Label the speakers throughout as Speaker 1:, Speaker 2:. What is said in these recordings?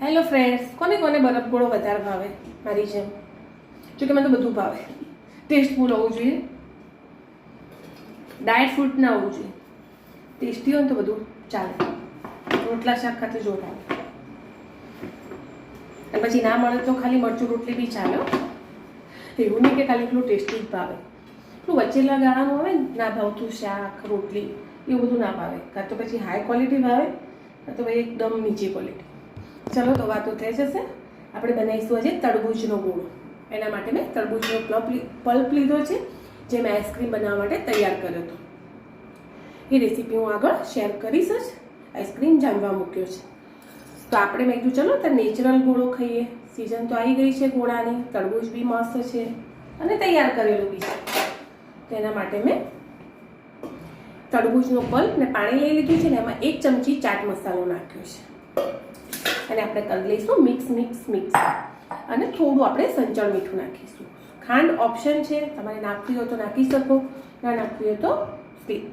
Speaker 1: Hello friends કોને કોને બરફ ગોળો વધારે ભાવે? મારી જેમ. જો કે મને તો બધું ભાવે. ટેસ્ટફુલ હોવું જોઈએ. ડાયટ ફૂડ ના હોવું જોઈએ. ટેસ્ટી હોય ને તો બધું ચાલે. રોટલા, શાક ખાતે જો અને પછી ના મળે તો ખાલી મરચું રોટલી બી ચાલે. એવું નહીં કે ખાલી એટલું ટેસ્ટી જ ભાવે. એટલું વચ્ચેલા ગાળાનું આવે ને, ના ભાવતું શાક, રોટલી, એવું બધું ના ભાવે. કાં તો પછી હાઈ ક્વોલિટી ભાવે, કાં તો ભાઈ એકદમ નીચી ક્વોલિટી ચલો તો વાતો થઈ જશે. આપણે બનાવીશું આજે તરબૂચનો ગોળો એના માટે મેં તરબૂચનો પલ્પ પલ્પ લીધો છે, જે મેં આઈસ્ક્રીમ બનાવવા માટે તૈયાર કર્યો હતો. એ રેસીપી હું આગળ શેર કરીશ જ. આઈસ્ક્રીમ જાણવા મૂક્યો છે. તો આપણે મેં કીધું, ચલો તો નેચરલ ગોળો ખાઈએ. સિઝન તો આવી ગઈ છે ગોળાની, તરબૂચ બી મસ્ત છે અને તૈયાર કરેલું બી છે. તો એના માટે મેં તરબૂચનો પલ્પ ને પાણી લઈ લીધું છે ને એમાં એક ચમચી ચાટ મસાલો નાખ્યો છે. અને આપણે કરી લઈશું મિક્સ મિક્સ મિક્સ. અને થોડું આપણે સંચળ મીઠું નાખીશું. ખાંડ ઓપ્શન છે, તમારે નાખવી હોય તો નાખી શકો, ના નાખવી હોય તો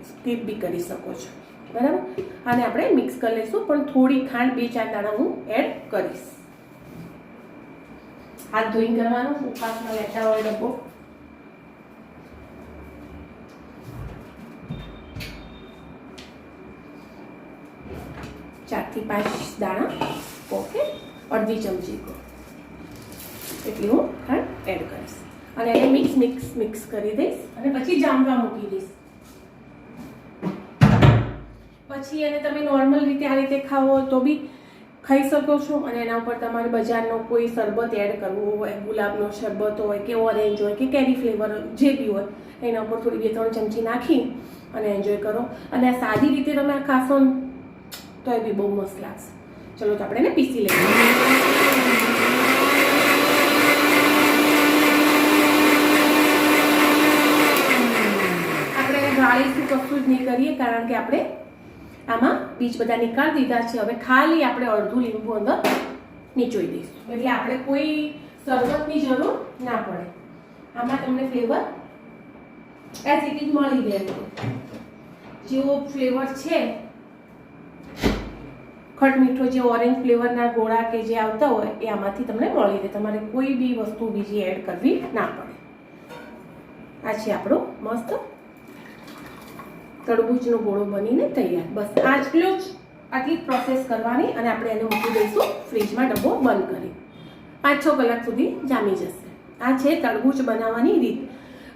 Speaker 1: સ્કીપ બી કરી શકો છો. બરાબર? અને આપણે મિક્સ કરી લઈશું, પણ થોડી ખાંડ બે ચાર દાણા હું એડ કરીશ. હાથ ધોઈને કરવાનો, ઉપાસમાં લેતા હોય ડબ્બો ચારથી પાંચ દાણા ઓકે અડધી ચમચી કો એટલી હું ખાંડ એડ કરીશ અને એને મિક્સ મિક્સ મિક્સ કરી દઈશ. અને પછી જામવા મૂકી દઈશ. પછી એને તમે નોર્મલ રીતે આ રીતે ખાવો તો બી ખાઈ શકો છો. અને એના ઉપર તમારે બજારનો કોઈ શરબત એડ કરવો હોય, ગુલાબનો શરબત હોય કે ઓરેન્જ હોય કે કેરી ફ્લેવર જે બી હોય, એના ઉપર થોડી બે, ત્રણ ચમચી નાખી અને એન્જોય કરો. અને સાદી રીતે તમે આ ખાશો તો એ બી બહુ મસ્ત લાગશે. ચલો તો આપણે એને પીસી લઈએ. આપણે ગાળીથી કશું જ નહીં કરીએ, કારણ કે આપણે આમાં બીજ બધા નીકાળી દીધા છે. હવે ખાલી આપણે અડધું લીંબુ અંદર નીચોઈ દઈશું. એટલે આપણે કોઈ શરબતની જરૂર ના પડે. આમાં તમને ફ્લેવર ઇઝ મળી રહે. જેવો ફ્લેવર છે ખટ મીઠો જે ઓરેન્જ ફ્લેવરના ગોળા કે જે આવતા હોય, એ આમાંથી તમને મળી રહે. તમારે કોઈ બી વસ્તુ બીજી એડ કરવી ના પડે. આ છે આપણો મસ્ત તરબૂચનો ગોળો બનીને તૈયાર. બસ આટલો જ આટલી પ્રોસેસ કરવાની અને આપણે એને મૂકી દઈશું ફ્રીજમાં ડબ્બો બંધ કરી. પાંચ છ કલાક સુધી જામી જશે. આ છે તરબૂચ બનાવવાની રીત.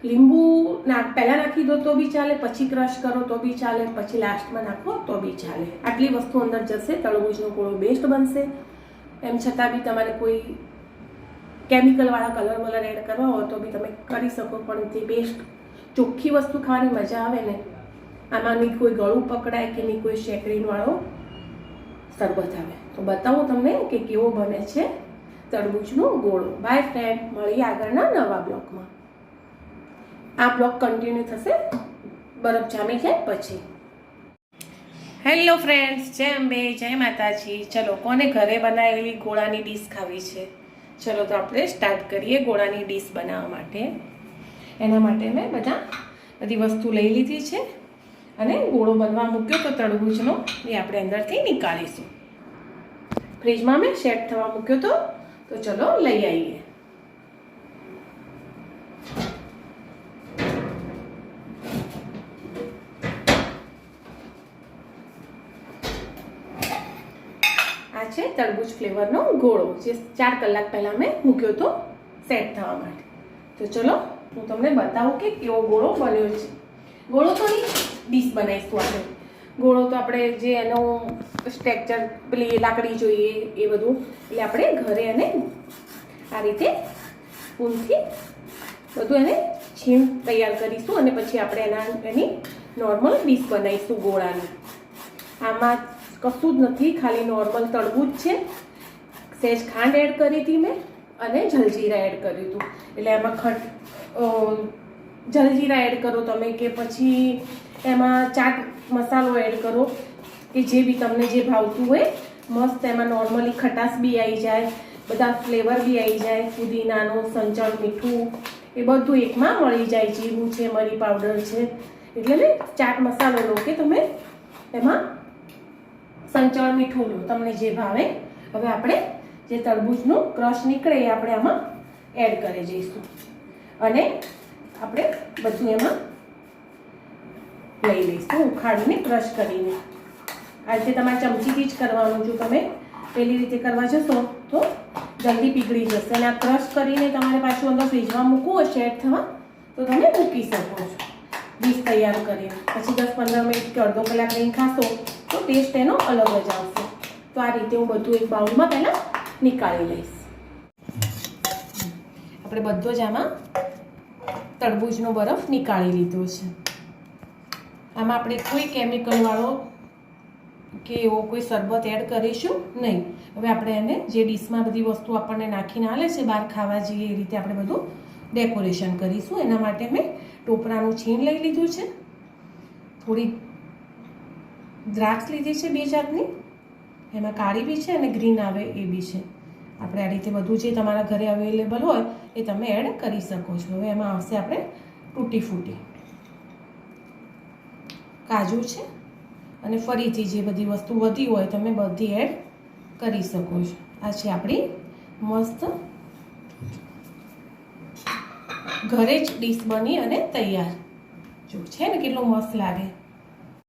Speaker 1: લીંબુ ના પહેલાં નાખી દો તો બી ચાલે, પછી ક્રશ કરો તો બી ચાલે, પછી લાસ્ટમાં નાખો તો બી ચાલે. આટલી વસ્તુ અંદર જશે તરબૂચનો ગોળો બેસ્ટ બનશે. એમ છતાં બી તમારે કોઈ કેમિકલવાળા કલર વલર એડ કરવા હોય તો બી તમે કરી શકો, પણ તે બેસ્ટ ચોખ્ખી વસ્તુ ખાવાની મજા આવે ને, આમાં નહીં કોઈ ગળું પકડાય કે નહીં કોઈ શેકડીનવાળો શરબત આવે. તો બતાવું તમને કે કેવો બને છે તરબૂચનો ગોળો. બાય ફ્રેન્ડ મળીએ આગળના નવા બ્લોગમાં. આ બ્લોક કન્ટિન્યુ થશે બરફ જામી જાય પછી. હેલો ફ્રેન્ડ્સ, જય અંબે, જય માતાજી. ચલો, કોને ઘરે બનાવેલી ગોળાની ડીશ ખાવી છે? ચલો, તો આપણે સ્ટાર્ટ કરીએ ગોળાની ડીશ બનાવવા માટે. એના માટે મેં બધા, બધી વસ્તુ લઈ લીધી છે અને ગોળો બનવા મૂક્યો તો તરબૂચનો એ આપણે અંદરથી નીકાળીશું. ફ્રીજમાં મેં સેટ થવા મૂક્યો તો તો ચલો લઈ આવીએ. છે તરબૂચ ફ્લેવરનો ગોળો, જે ચાર કલાક પહેલાં મેં મૂક્યો હતો સેટ થવા માટે. તો ચલો, હું તમને બતાવું કે કેવો ગોળો બન્યો છે. ગોળો તો નહીં, ડીશ બનાવીશું આપણે ગોળો તો આપણે જે એનો સ્ટ્રેક્ચર પેલી લાકડી જોઈએ એ બધું, એટલે આપણે ઘરે એને આ રીતે સ્પૂનથી બધું એને છીણ તૈયાર કરીશું અને પછી આપણે એના, એની નોર્મલ ડીશ બનાવીશું ગોળાની. આમાં કશું જ નથી, ખાલી નોર્મલ તળવું જ છે. સહેજ ખાંડ એડ કરી હતી મેં અને જલજીરા એડ કર્યું હતું. એટલે એમાં ખટ જલજીરા એડ કરો તમે કે પછી એમાં ચાટ મસાલો એડ કરો કે જે બી તમને જે ભાવતું હોય, મસ્ત એમાં નોર્મલી ખટાશ બી આવી જાય, બધા ફ્લેવર બી આવી જાય ફુદીનાનો સંચળ મીઠું, એ બધું એકમાં મળી જાય, જીરું છે, મરી પાવડર છે. એટલે ને ચાટ મસાલો લો કે તમે એમાં સંચળ મીઠું લો, તમને જે ભાવે. હવે આપણે જે તરબૂચનું ક્રશ નીકળે એ આપણે આમાં એડ કરી જઈશું અને આપણે બધું એમાં લઈ લઈશું, ઉખાડીને ક્રશ કરીને. આ રીતે તમારે ચમચીથી જ કરવાનું. જો તમે પેલી રીતે કરવા જશો, તો જલ્દી પીગળી જશે. અને આ ક્રશ કરીને તમારે પાછું અંદર ફ્રીજમાં મૂકવું હોય એડ થવા, તો તમે મૂકી શકો છો. ડીશ તૈયાર કરીએ. પછી દસ પંદર મિનિટ કે અડધો કલાક લઈને ખાશો, તો ટેસ્ટ એનો અલગ જ આવશે. તો આ રીતે હું બધું એક બાઉલમાં પહેલાં નીકાળી લઈશ. આપણે બધો જ આમાં તરબૂચનો બરફ નીકાળી લીધો છે. આમાં આપણે કોઈ કેમિકલવાળો કે એવો કોઈ શરબત એડ કરીશું નહીં. હવે આપણે એને જે ડીશમાં બધી વસ્તુ આપણને નાખીને આલે છે, બહાર ખાવા જઈએ એ રીતે આપણે બધું ડેકોરેશન કરીશું. એના માટે મેં ટોપરાનું છીણ લઈ લીધું છે. થોડી દ્રાક્ષ લીધી છે બે જાતની. એમાં કાળી બી છે અને ગ્રીન આવે એ બી છે. આપણે આ રીતે બધું જે તમારા ઘરે અવેલેબલ હોય એ તમે એડ કરી શકો છો. હવે એમાં આવશે આપણે તૂટી ફૂટી. કાજુ છે અને ફરીથી જે બધી વસ્તુ વધી હોય તમે બધી એડ કરી શકો છો. આ છે આપણી મસ્ત ઘરે જ ડીશ બની અને તૈયાર. જો છે ને કેટલો મસ્ત લાગે.